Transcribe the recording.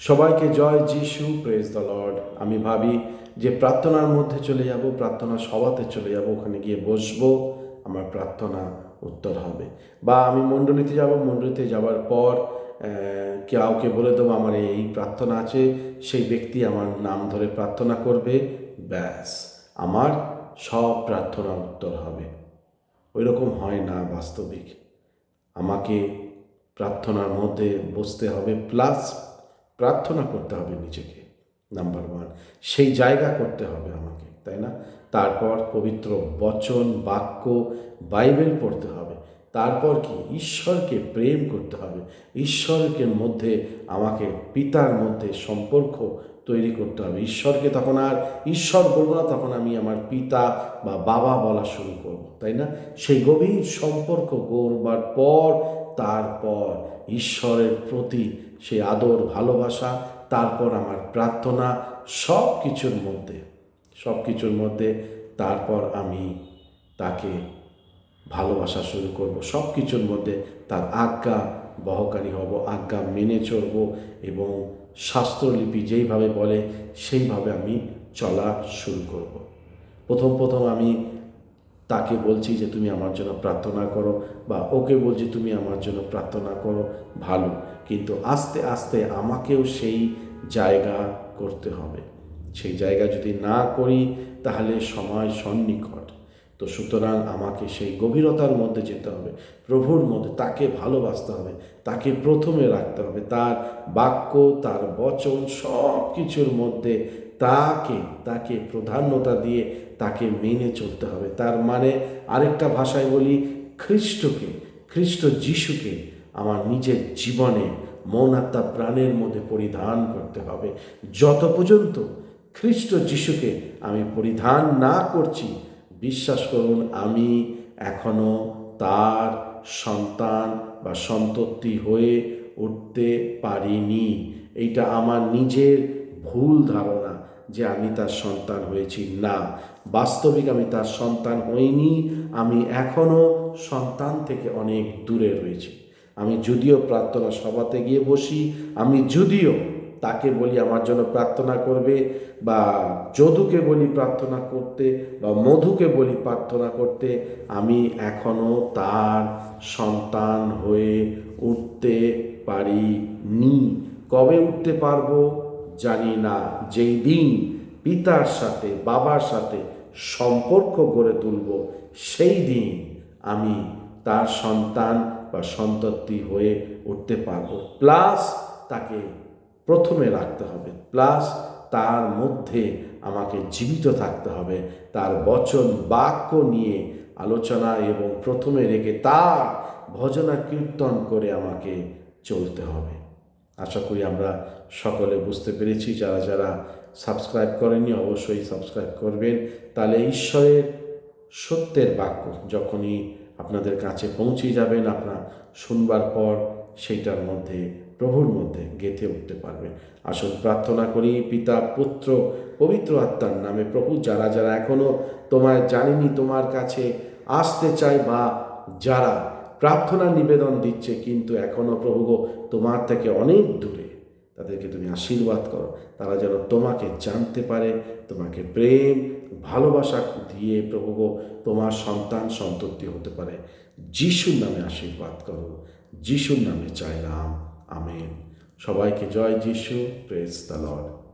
সবাইকে জয় যিশু praise the Lord আমি ভাবি যে প্রার্থনার মধ্যে চলে যাব, প্রার্থনা সভাতে চলে যাব, ওখানে গিয়ে বসবো, আমার প্রার্থনা উত্তর হবে। বা আমি মণ্ডলীতে যাব, মণ্ডলীতে যাওয়ার পর কাউকে বলে দেবো, আমার এই প্রার্থনা আছে, সেই ব্যক্তি আমার নাম ধরে প্রার্থনা করবে। ব্যাস, আমার সব প্রার্থনা উত্তর হবে। ওই রকম হয় না বাস্তবিক। আমাকে প্রার্থনার মধ্যে বসতে হবে, প্লাস প্রার্থনা করতে হবে নিজেকে নাম্বার ওয়ান সেই জায়গা করতে হবে আমাকে, তাই না? তারপর পবিত্র বচন, বাক্য, বাইবেল পড়তে হবে। তারপর কি? ঈশ্বরকে প্রেম করতে হবে। ঈশ্বরকে মধ্যে, আমাকে পিতার মধ্যে সম্পর্ক তৈরি করতে হবে। ঈশ্বরকে তখন আর, ঈশ্বর বলব না তখন আমি আমার পিতা বা বাবা বলা শুরু করব, তাই না? সেই গভীর সম্পর্ক গড়বার পর তারপর ঈশ্বরের প্রতি সেই আদর, ভালোবাসা, তারপর আমার প্রার্থনা সব কিছুর মধ্যে সব কিছুর মধ্যে তারপর আমি তাকে ভালোবাসা শুরু করব। সব কিছুর মধ্যে তার আজ্ঞা বহকারী হব, আজ্ঞা মেনে চলব এবং শাস্ত্রলিপি যেইভাবে বলে, সেইভাবে আমি চলা শুরু করব। প্রথম প্রথম আমি তাকে বলছি যে তুমি আমার জন্য প্রার্থনা করো বা ওকে বলছি তুমি আমার জন্য প্রার্থনা করো, ভালো। কিন্তু আস্তে আস্তে আমাকেও সেই জায়গা করতে হবে। সেই জায়গা যদি না করি, তাহলে সময় সন্নিকট। তো সুতরাং আমাকে সেই গভীরতার মধ্যে যেতে হবে, প্রভুর মধ্যে, তাকে ভালোবাসতে হবে, তাকে প্রথমে রাখতে হবে। তার বাক্য, তার বচন সব কিছুর মধ্যে তাকে তাকে প্রাধান্যতা দিয়ে তাকে মেনে চলতে হবে। তার মানে আরেকটা ভাষায় বলি, খ্রিস্টকে, খ্রিস্ট যিশুকে আমার নিজের জীবনে মন, আত্মা, প্রাণের মধ্যে পরিধান করতে হবে। যত পর্যন্ত খ্রিস্ট যিশুকে আমি পরিধান না করছি, বিশ্বাস করুন, আমি এখনও তার সন্তান বা সন্ততি হয়ে উঠতে পারিনি। এইটা আমার নিজের ভুল ধারণা। যে আমি তার সন্তান হয়েছি। না, বাস্তবিক আমি তার সন্তান হইনি। আমি এখনও সন্তান থেকে অনেক দূরে রয়েছি। আমি যদিও প্রার্থনা সভাতে গিয়ে বসি, আমি যদিও তাকে বলি আমার জন্য প্রার্থনা করবে বা যদুকে বলি প্রার্থনা করতে বা মধুকে বলি প্রার্থনা করতে, আমি এখনও তার সন্তান হয়ে উঠতে পারিনি। কবে উঠতে পারব? জানি না যেই দিন পিতার সাথে, বাবার সাথে সম্পর্ক গড়ে তুলব, সেই দিন আমি তার সন্তান বা সন্ততি হয়ে উঠতে পারব। প্লাস তাকে প্রথমে রাখতে হবে। প্লাস তার মধ্যে আমাকে জীবিত থাকতে হবে। তার বচন, বাক্য নিয়ে আলোচনা এবং প্রথমে রেখে তার ভজনা, কীর্তন করে আমাকে চলতে হবে। আশা করি আমরা সকলে বুঝতে পেরেছি। যারা যারা সাবস্ক্রাইব করেনি অবশ্যই সাবস্ক্রাইব করবেন। তাহলে ঈশ্বরের সত্যের বাক্য যখনই আপনাদের কাছে পৌঁছে যাবেন, আপনার শুনবার পর সেইটার মধ্যে, প্রভুর মধ্যে গেঁথে উঠতে পারবেন। আসুন প্রার্থনা করি, পিতা, পুত্র, পবিত্র আত্মার নামে। প্রভু, যারা যারা এখনও তোমায় জানিনি, তোমার কাছে আসতে চায় বা যারা প্রার্থনা নিবেদন দিচ্ছে, কিন্তু এখনও প্রভু গো, তোমার থেকে অনেক দূরে। তাদেরকে তুমি আশীর্বাদ করো। তারা যেন তোমাকে জানতে পারে, তোমাকে প্রেম, ভালোবাসা দিয়ে প্রভু গো, তোমার সন্তান সন্ততি হতে পারে। যিশুর নামে আশীর্বাদ করো। যিশুর নামে চাইলাম, আমেন। সবাইকে জয় যিশু প্রেস দ্য লর্ড